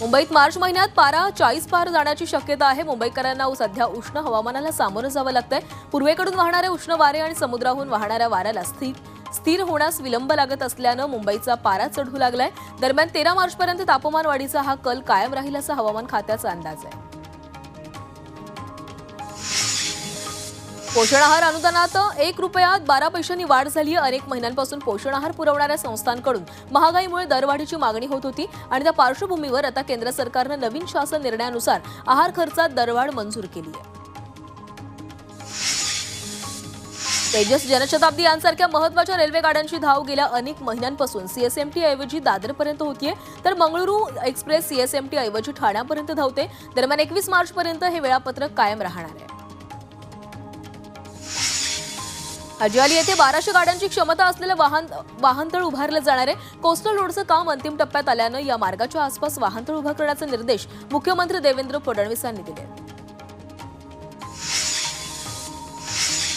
मुंबईत मार्च महिन्यात पारा चाळीस पार जाण्याची शक्यता आहे. मुंबईकरांना सध्या उष्ण हवामानाला सामोरं जावं लागतंय. पूर्वेकडून वाहणारे उष्ण वारे आणि समुद्राहून वाहणाऱ्या वाऱ्याला स्थिर स्थिर होण्यास विलंब लागत असल्यानं मुंबईचा पारा चढू लागलाय. दरम्यान तेरा मार्चपर्यंत तापमान वाढीचा हा कल कायम राहील असा हवामान खात्याचा अंदाज आहे. पोषण आहार अनुदानात एक रुपयात बारा पैशांनी वाढ झाली आहे. अनेक महिन्यांपासून पोषण आहार पुरवणाऱ्या संस्थांकडून महागाईमुळे दरवाढीची मागणी होत होती आणि त्या पार्श्वभूमीवर आता केंद्र सरकारनं नवीन शासन निर्णयानुसार आहार खर्चात दरवाढ मंजूर केली आहे. तेजस जनशताब्दी यांसारख्या महत्त्वाच्या रेल्वे गाड्यांची धाव गेल्या अनेक महिन्यांपासून सीएसएमटी ऐवजी दादरपर्यंत होतीये. तर मंगळुरू एक्सप्रेस सीएसएमटी ऐवजी ठाण्यापर्यंत धावते. दरम्यान एकवीस मार्चपर्यंत हे वेळापत्रक कायम राहणार आहे. अजिवाली येथे बाराशे गाड्यांची क्षमता असलेलं वाहन वाहनतळ उभारलं जाणार आहे. कोस्टल रोडचं काम अंतिम टप्प्यात आल्यानं या मार्गाच्या आसपास वाहनतळ उभा करण्याचे निर्देश मुख्यमंत्री देवेंद्र फडणवीस यांनी दिले.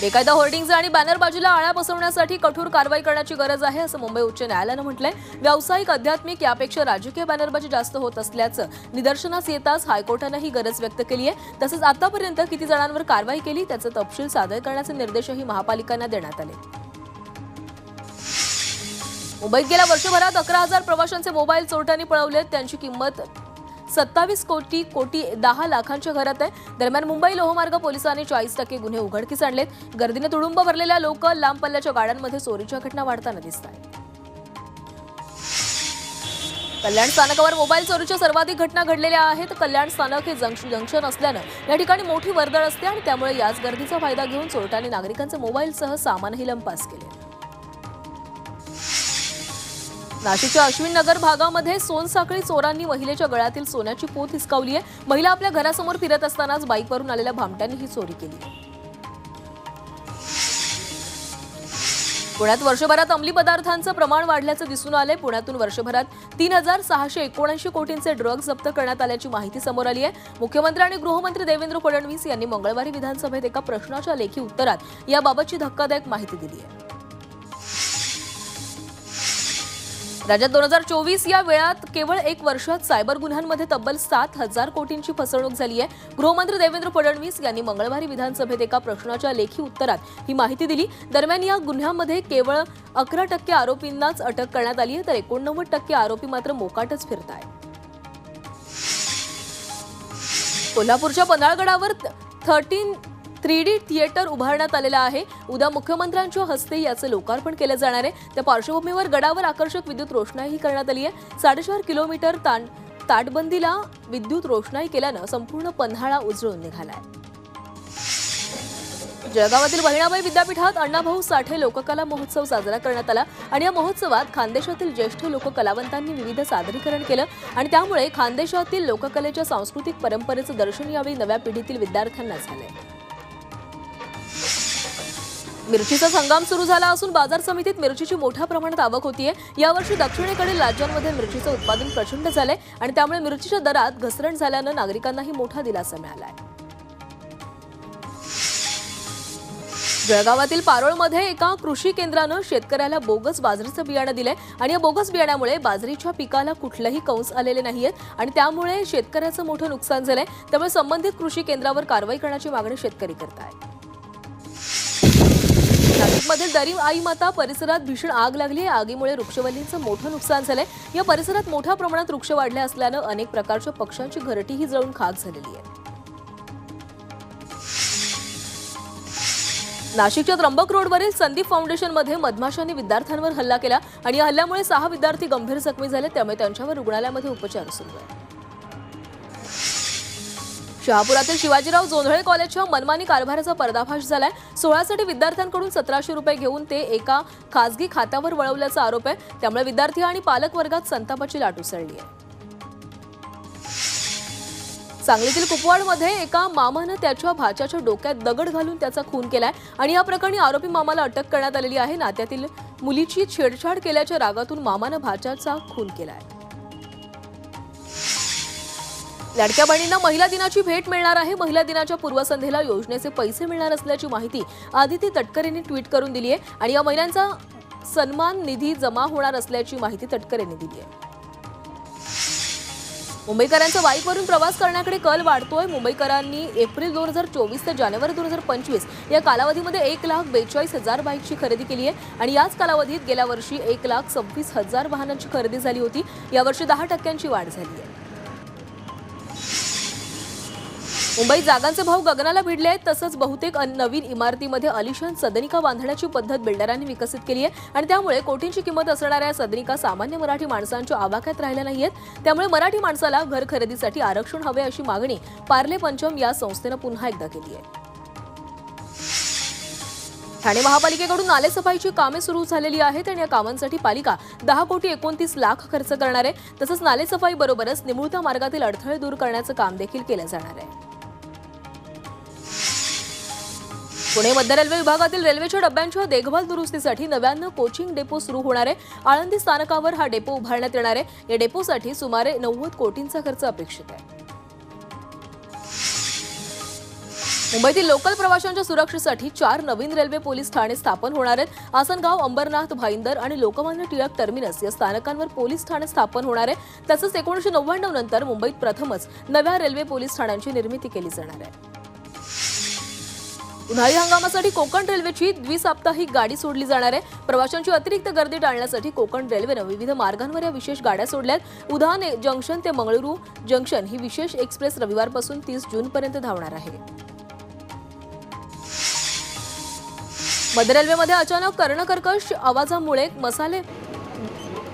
बेकायदा होर्डिंग्ज आणि बॅनरबाजीला आळा बसवण्यासाठी कठोर कारवाई करण्याची गरज आहे असं मुंबई उच्च न्यायालयानं म्हटलंय. व्यावसायिक आध्यात्मिक यापेक्षा राजकीय बॅनरबाजी जास्त होत असल्याचं निदर्शनास येताच हायकोर्टानं ही गरज व्यक्त केली आहे तसंच आतापर्यंत किती जणांवर कारवाई केली त्याचा तपशील सादर करण्याचे निर्देशही महापालिकांना देण्यात आले. मुंबईत गेल्या वर्षभरात अकरा हजार प्रवाशांचे मोबाईल चोरट्यांनी पळवलेत त्यांची किंमत सत्तावीस कोटी कोटी दहा लाखांच्या घरात आहे. दरम्यान मुंबई लोहमार्ग पोलिसांनी चाळीस टक्के गुन्हे उघडकीस आणलेत. गर्दीने तुडुंब भरलेल्या लोक लांब पल्ल्याच्या गाड्यांमध्ये चोरीच्या घटना वाढताना दिसत आहेत कल्याण स्थानकावर मोबाईल चोरीच्या सर्वाधिक घटना घडलेल्या आहेत. कल्याण स्थानक हे जंक्शन जंक्शन असल्यानं या ठिकाणी मोठी वर्दळ असते आणि त्यामुळे याच गर्दीचा फायदा घेऊन चोरट्यांनी नागरिकांचे मोबाईलसह सामानही लंपास केले. नाशिकच्या अश्विन नगर भागामध्ये सोनसाखळी चोरांनी महिलेच्या गळ्यातील सोन्याची पोत हिसकावली आहे. महिला आपल्या घरासमोर फिरत असतानाच बाईकवरून आलेल्या भामट्यांनी ही चोरी केली. पुण्यात वर्षभरात अंमली पदार्थांचं प्रमाण वाढल्याचं दिसून आले पुण्यातून वर्षभरात तीन हजार सहाशे एकोणऐंशी कोटींचे ड्रग्ज जप्त करण्यात आल्याची माहिती समोर आली आहे. मुख्यमंत्री आणि गृहमंत्री देवेंद्र फडणवीस यांनी मंगळवारी विधानसभेत एका प्रश्नाच्या लेखी उत्तरात याबाबतची धक्कादायक माहिती दिली आहे. राज्यात दोन हजार चोवीस या वेळात केवळ एक वर्षात सायबर गुन्ह्यांमध्ये तब्बल सात हजार कोटींची फसवणूक झाली आहे. गृहमंत्री देवेंद्र फडणवीस यांनी मंगळवारी विधानसभेत एका प्रश्नाच्या लेखी उत्तरात ही माहिती दिली. दरम्यान या गुन्ह्यामध्ये केवळ अकरा टक्के आरोपींनाच अटक करण्यात आली आहे तर एकोणनव्वद टक्के आरोपी मात्र मोकाटच फिरत आहेत कोल्हापूरच्या पन्हाळगडावर थर्टीन थ्री डी थिएटर उभारण्यात आलेलं आहे. उद्या मुख्यमंत्र्यांच्या हस्ते याचं लोकार्पण केलं जाणार आहे. त्या पार्श्वभूमीवर गडावर आकर्षक विद्युत रोषणाईही करण्यात आली आहे. साडेचार किलोमीटर ताण ताटबंदीला विद्युत रोषणाई केल्यानं संपूर्ण पन्हाळा उजळून निघालाय. जळगावातील बहिणाबाई विद्यापीठात अण्णाभाऊ साठे लोककला महोत्सव साजरा करण्यात आला आणि या महोत्सवात खानदेशातील ज्येष्ठ लोककलावंतांनी विविध सादरीकरण केलं आणि त्यामुळे खानदेशातील लोककलेच्या सांस्कृतिक परंपरेचं दर्शन यावेळी नव्या पिढीतील विद्यार्थ्यांना झालंय. मिरचीचा हंगाम सुरू झाला असून बाजार समितीत मिरचीची मोठ्या प्रमाणात आवक होतीये. यावर्षी दक्षिणेकडील राज्यांमध्ये मिरचीचं उत्पादन प्रचंड झालंय आणि त्यामुळे मिरचीच्या दरात घसरण झाल्यानं नागरिकांनाही मोठा दिलासा मिळालाय. जळगावातील पारोळमध्ये एका कृषी केंद्रानं शेतकऱ्याला बोगस बाजरीचं बियाणं दिलंय आणि या बोगस बियाण्यामुळे बाजरीच्या पिकाला कुठलंही कंस आलेले नाहीयेत आणि त्यामुळे शेतकऱ्याचं मोठं नुकसान झालंय. त्यामुळे संबंधित कृषी केंद्रावर कारवाई करण्याची मागणी शेतकरी करत आहेत नाशिकमधील दरी आई माता परिसरात भीषण आग लागली. आहे आगीमुळे वृक्षवल्लींचं मोठं नुकसान झालंय. या परिसरात मोठ्या प्रमाणात वृक्ष वाढले असल्यानं अनेक प्रकारच्या पक्ष्यांची घरटीही जळून खाक झालेली आहे. नाशिकच्या त्र्यंबक रोडवरील संदीप फाउंडेशनमध्ये मधमाशांनी विद्यार्थ्यांवर हल्ला केला आणि या हल्ल्यामुळे सहा विद्यार्थी गंभीर जखमी झाले. त्यामुळे त्यांच्यावर रुग्णालयामध्ये उपचार सुरू आहे शहापुरातील शिवाजीराव जोंधळे कॉलेजच्या मनमानी कारभाराचा पर्दाफाश झालाय. सोळासाठी विद्यार्थ्यांकडून सतराशे रुपये घेऊन ते एका खासगी खात्यावर वळवल्याचा आरोप आहे. त्यामुळे विद्यार्थी आणि पालक वर्गात संतापाची लाट उसळली आहे. सांगलीतील कुपवाडमध्ये एका मामानं त्याच्या भाच्याच्या डोक्यात दगड घालून त्याचा खून केलाय आणि या प्रकरणी आरोपी मामाला अटक करण्यात आलेली आहे. नात्यातील मुलीची छेडछाड केल्याच्या रागातून मामानं भाच्याचा खून केलाय. लाडक्या बहिणींना महिला दिनाची भेट मिळणार आहे. महिला दिनाच्या पूर्वसंध्येला योजनेचे पैसे मिळणार असल्याची माहिती आदिती तटकरेंनी ट्विट करून दिली आहे आणि या महिलांचा सन्मान निधी जमा होणार असल्याची माहिती तटकरेंनी दिली आहे. मुंबईकरांचा बाईकवरून प्रवास करण्याकडे कल वाढतोय. मुंबईकरांनी एप्रिल दोन हजार चोवीस ते जानेवारी दोन हजार पंचवीस या कालावधीमध्ये एक लाख बेचाळीस हजार बाईकची खरेदी केली आहे आणि याच कालावधीत गेल्या वर्षी एक लाख सव्वीस हजार वाहनांची खरेदी झाली होती. यावर्षी दहा टक्क्यांची वाढ झाली आहे. मुंबईत जागांचे भाव गगनाला भिडले आहेत. तसंच बहुतेक अन- नवीन इमारतीमध्ये अलिशान सदनिका बांधण्याची पद्धत बिल्डरांनी विकसित केली आहे. आणि त्यामुळे कोटींची किंमत असणाऱ्या सदनिका सामान्य मराठी माणसांच्या आवाक्यात राहिल्या नाहीयेत. त्यामुळे मराठी माणसाला घर खरेदीसाठी आरक्षण हवे अशी मागणी पार्ले पंचम या संस्थेनं पुन्हा एकदा केली आहे. ठाणे महापालिकेकडून नालेसफाईची कामे सुरू झालेली आहेत आणि या कामांसाठी पालिका दहा कोटी एकोणतीस लाख खर्च करणार आहे. तसंच नालेसफाई बरोबरच निमुळता मार्गातील अडथळे दूर करण्याचं काम देखील केलं जाणार आहे. पुणे मध्य रेल्वे विभागातील रेल्वेच्या डब्यांच्या देखभाल दुरुस्तीसाठी नव्यानं कोचिंग डेपो सुरू होणार आहे. आळंदी स्थानकावर हा डेपो उभारण्यात येणार आहे. या डेपोसाठी सुमारे नव्वद कोटींचा खर्च अपेक्षित आहे. मुंबईतील लोकल प्रवाशांच्या सुरक्षेसाठी चार नवीन रेल्वे पोलीस ठाणे स्थापन होणार आहेत. आसनगाव अंबरनाथ भाईंदर आणि लोकमान्य टिळक टर्मिनस या स्थानकांवर पोलीस ठाणे स्थापन होणार आहे. तसंच एकोणीशे नव्याण्णव नंतर मुंबईत प्रथमच नव्या रेल्वे पोलीस ठाण्यांची निर्मिती केली जाणार आहे. उन्हाळी हंगामासाठी कोकण रेल्वेची द्विसाप्ताहिक गाडी सोडली जाणार आहे. प्रवाशांची अतिरिक्त गर्दी टाळण्यासाठी कोकण रेल्वेनं विविध मार्गांवर या विशेष गाड्या सोडल्यात. उधान जंक्शन ते मंगळुरू जंक्शन ही विशेष एक्सप्रेस रविवारपासून तीस जूनपर्यंत धावणार आहे. मध्य रेल्वेमध्ये अचानक कर्णकर्कश आवाजामुळे मसाले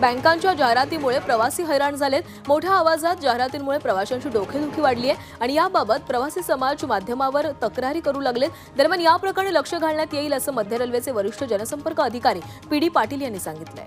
बँकांच्या जाहिरातीमुळे प्रवासी हैराण झालेत. मोठ्या आवाजात जाहिरातींमुळे प्रवाशांची डोकेदुखी वाढली आहे आणि याबाबत प्रवासी समाज माध्यमावर तक्रारी करू लागलेत. दरम्यान या प्रकरणी लक्ष घालण्यात येईल असं मध्य रेल्वेचे वरिष्ठ जनसंपर्क अधिकारी पी डी पाटील यांनी सांगितलंय.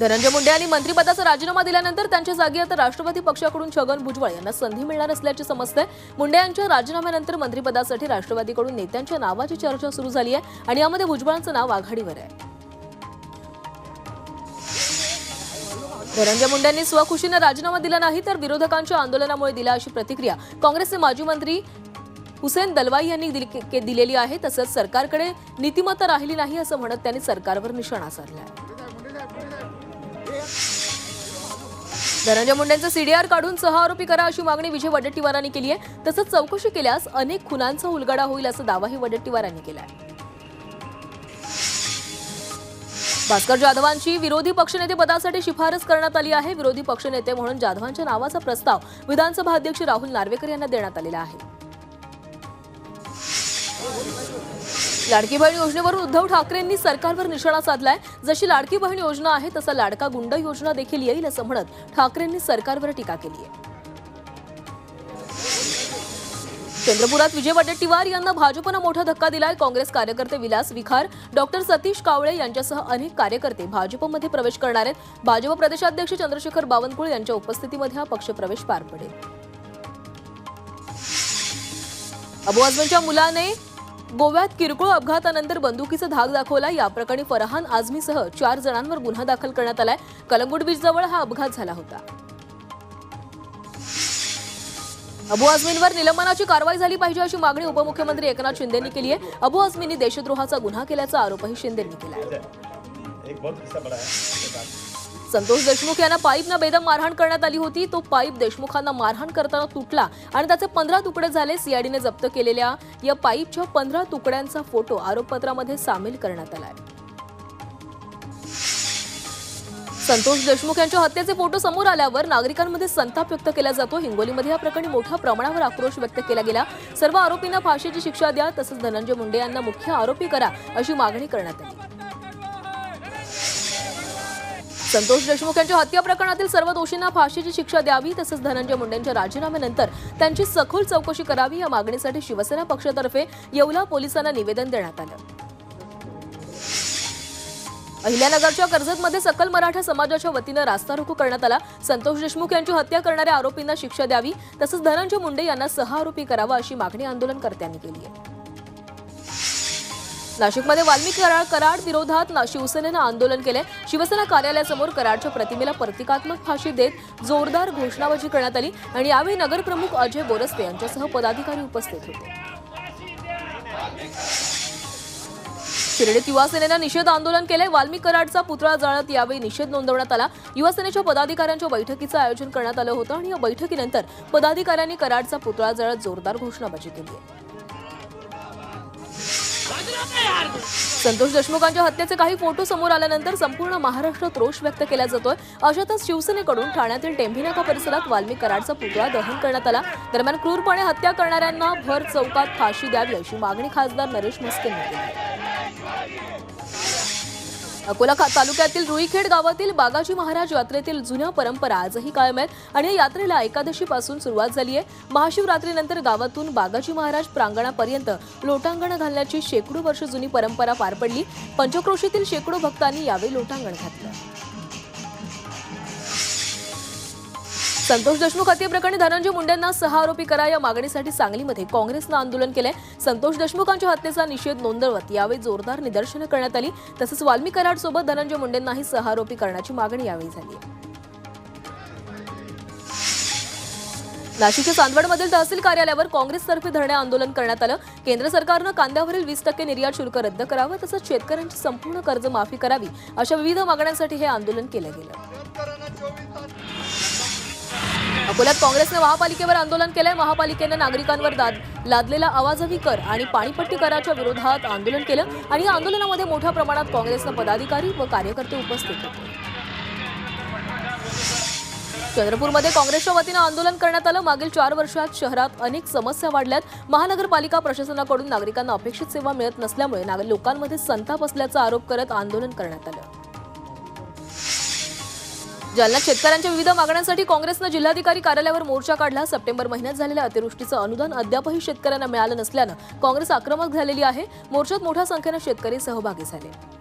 धनंजय मुंडे यांनी मंत्रिपदाचा राजीनामा दिल्यानंतर त्यांच्या जागी आता राष्ट्रवादी पक्षाकडून छगन भुजबळ यांना संधी मिळणार असल्याचे समजतंय. मुंडे यांच्या राजीनाम्यानंतर मंत्रिपदासाठी राष्ट्रवादीकडून नेत्यांच्या नावाची चर्चा सुरू झाली आहे आणि यामध्ये भुजबळांचं नाव आघाडीवर आहे. धनंजय मुंडेंनी स्वखुशीनं राजीनामा दिला नाही तर विरोधकांच्या आंदोलनामुळे दिला अशी प्रतिक्रिया. काँग्रेसचे माजी मंत्री हुसेन दलवाई यांनी दिलेली आहे. तसंच सरकारकडे नीतिमत्ता राहिली नाही असं म्हणत त्यांनी सरकारवर निशाणा साधला धनंजय मुंडेंचं सीडीआर काढून सहा आरोपी करा अशी मागणी विजय वडेट्टीवारांनी केली आहे. तसंच चौकशी केल्यास अनेक खुनांचा उलगडा होईल असा दावाही वडेट्टीवारांनी केला आहे भास्कर जाधवांची विरोधी पक्षनेते पदासाठी शिफारस करण्यात आली आहे. विरोधी पक्षनेते म्हणून जाधवांच्या नावाचा प्रस्ताव विधानसभा अध्यक्ष राहुल नार्वेकर यांना देण्यात आलेला आहे. लाडकी बहीण योजनेवरून उद्धव ठाकरेंनी सरकारवर निशाणा साधलाय. जशी लाडकी बहीण योजना आहे तसा लाडका गुंड योजना देखील येईल असं म्हणत ठाकरेंनी सरकारवर टीका केली आहे. चंद्रपुरात विजय वडेट्टीवार यांना भाजपनं मोठा धक्का दिलाय. काँग्रेस कार्यकर्ते विलास विखार डॉक्टर सतीश कावळे यांच्यासह अनेक कार्यकर्ते भाजपमध्ये प्रवेश करणार आहेत. भाजप प्रदेशाध्यक्ष चंद्रशेखर बावनकुळे यांच्या उपस्थितीमध्ये हा पक्षप्रवेश पार पडेल. अबू आझमीच्या मुलाने गोव्यात किरकोळ अपघातानंतर बंदुकीचा धाक दाखवला. या प्रकरणी फरहान आझमीसह चार जणांवर गुन्हा दाखल करण्यात आलाय. कलंगूट बीचजवळ हा अपघात झाला होता. अबू आझमींवर निलंबनाची कारवाई झाली पाहिजे अशी मागणी उपमुख्यमंत्री एकनाथ शिंदेंनी केली आहे. अबू आझमींनी देशद्रोहाचा गुन्हा केल्याचा आरोपही शिंदेंनी केला आहे. संतोष देशमुख यांना पाईपनं बेदम मारहाण करण्यात आली होती. तो पाईप देशमुखांना मारहाण करताना तुटला आणि त्याचे पंधरा तुकडे झाले. सीआयडीने जप्त केलेल्या या पाईपच्या पंधरा तुकड्यांचा फोटो आरोपपत्रामध्ये सामील करण्यात आला आहे. संतोष देशमुख यांच्या हत्येचे फोटो समोर आल्यावर नागरिकांमध्ये संताप व्यक्त केला जातो. हिंगोलीमध्ये या प्रकरणी मोठ्या प्रमाणावर आक्रोश व्यक्त केला गेला. सर्व आरोपींना फाशीची शिक्षा द्या तसंच धनंजय मुंडे यांना मुख्य आरोपी करा अशी मागणी करण्यात आली. संतोष देशमुख यांच्या हत्या प्रकरणातील सर्व दोषींना फाशीची शिक्षा द्यावी तसंच धनंजय मुंडेंच्या राजीनाम्यानंतर त्यांची सखोल चौकशी करावी या मागणीसाठी शिवसेना पक्षातर्फे येवला पोलिसांना निवेदन देण्यात आलं. अहिल्यानगरच्या कर्जतमध्ये सकल मराठा समाजाच्या वतीनं रास्ता रोको करण्यात आला. संतोष देशमुख यांची हत्या करणाऱ्या आरोपींना शिक्षा द्यावी तसंच धनंजय मुंडे यांना सहा आरोपी करावा अशी मागणी आंदोलनकर्त्यांनी केली आहे. नाशिकमध्ये वाल्मिकी कराड कराड विरोधात शिवसेनेनं आंदोलन केले शिवसेना कार्यालयासमोर कराडच्या प्रतिमेला प्रतिकात्मक फाशी देत जोरदार घोषणाबाजी करण्यात आली आणि यावेळी नगरप्रमुख अजय बोरस्ते यांच्यासह पदाधिकारी उपस्थित होते. शिर्डीत युवासेनेनं निषेध आंदोलन केलंय. वाल्मिक कराडचा पुतळा जाळत यावेळी निषेध नोंदवण्यात आला. युवासेनेच्या पदाधिकाऱ्यांच्या बैठकीचं आयोजन करण्यात आलं होतं आणि या बैठकीनंतर पदाधिकाऱ्यांनी कराडचा पुतळा जाळत जोरदार घोषणाबाजी केली आहे. संतोष देशमुखांच्या हत्येचे काही फोटो समोर आल्यानंतर संपूर्ण महाराष्ट्रात रोष व्यक्त केला जातोय. अशातच शिवसेनेकडून ठाण्यातील टेंभीनाका परिसरात वाल्मिक कराडचा पुतळा दहन करण्यात आला. दरम्यान क्रूरपणे हत्या करणाऱ्यांना भर चौकात फाशी द्यावी अशी मागणी खासदार नरेश म्हस्के यांनी केली अकोला तालुक्यातील रुईखेड गावातील बागाजी महाराज यात्रेतील जुन्या परंपरा आजही कायम आहेत आणि या यात्रेला एकादशीपासून सुरुवात झाली आहे. महाशिवरात्रीनंतर गावातून बागाजी महाराज प्रांगणापर्यंत लोटांगण घालण्याची शेकडो वर्ष जुनी परंपरा पार पडली. पंचक्रोशीतील शेकडो भक्तांनी यावेळी लोटांगण घातलं. संतोष देशमुख हत्येप्रकरणी धनंजय मुंडेंना सहा आरोपी करा या मागणीसाठी सांगलीमध्ये काँग्रेसनं आंदोलन केलंय. संतोष देशमुखांच्या हत्येचा निषेध नोंदवत यावेळी जोरदार निदर्शनं करण्यात आली. तसंच वाल्मिक कराडसोबत धनंजय मुंडेंनाही सहा आरोपी करण्याची मागणी यावेळी झाली. नाशिकच्या चांदवडमधील तहसील कार्यालयावर काँग्रेसतर्फे धरणे आंदोलन करण्यात आलं. केंद्र सरकारनं कांद्यावरील वीस टक्के निर्यात शुल्क रद्द करावं तसंच शेतकऱ्यांची संपूर्ण कर्ज माफी करावी अशा विविध मागण्यांसाठी हे आंदोलन केलं गेलं. अकोल्यात काँग्रेसने महापालिकेवर आंदोलन केलंय. महापालिकेनं नागरिकांवर दाद लादलेला आवाजवी कर आणि पाणीपट्टी कराच्या विरोधात आंदोलन केलं. आणि या आंदोलनामध्ये मोठ्या प्रमाणात काँग्रेसनं पदाधिकारी व कार्यकर्ते उपस्थित होते. चंद्रपूरमध्ये काँग्रेसच्या वतीनं आंदोलन करण्यात आलं. मागील चार वर्षात शहरात अनेक समस्या वाढल्यात. महानगरपालिका प्रशासनाकडून नागरिकांना अपेक्षित सेवा मिळत नसल्यामुळे लोकांमध्ये संताप असल्याचा आरोप करत आंदोलन करण्यात आलं. जालन्यात शेतकऱ्यांच्या विविध मागण्यांसाठी काँग्रेसनं जिल्हाधिकारी कार्यालयावर मोर्चा काढला सप्टेंबर महिन्यात झालेल्या अतिवृष्टीचं अनुदान अद्यापही शेतकऱ्यांना मिळालं नसल्यानं काँग्रेस आक्रमक झालेली आहे. मोर्चात मोठ्या संख्येनं शेतकरी सहभागी झाले.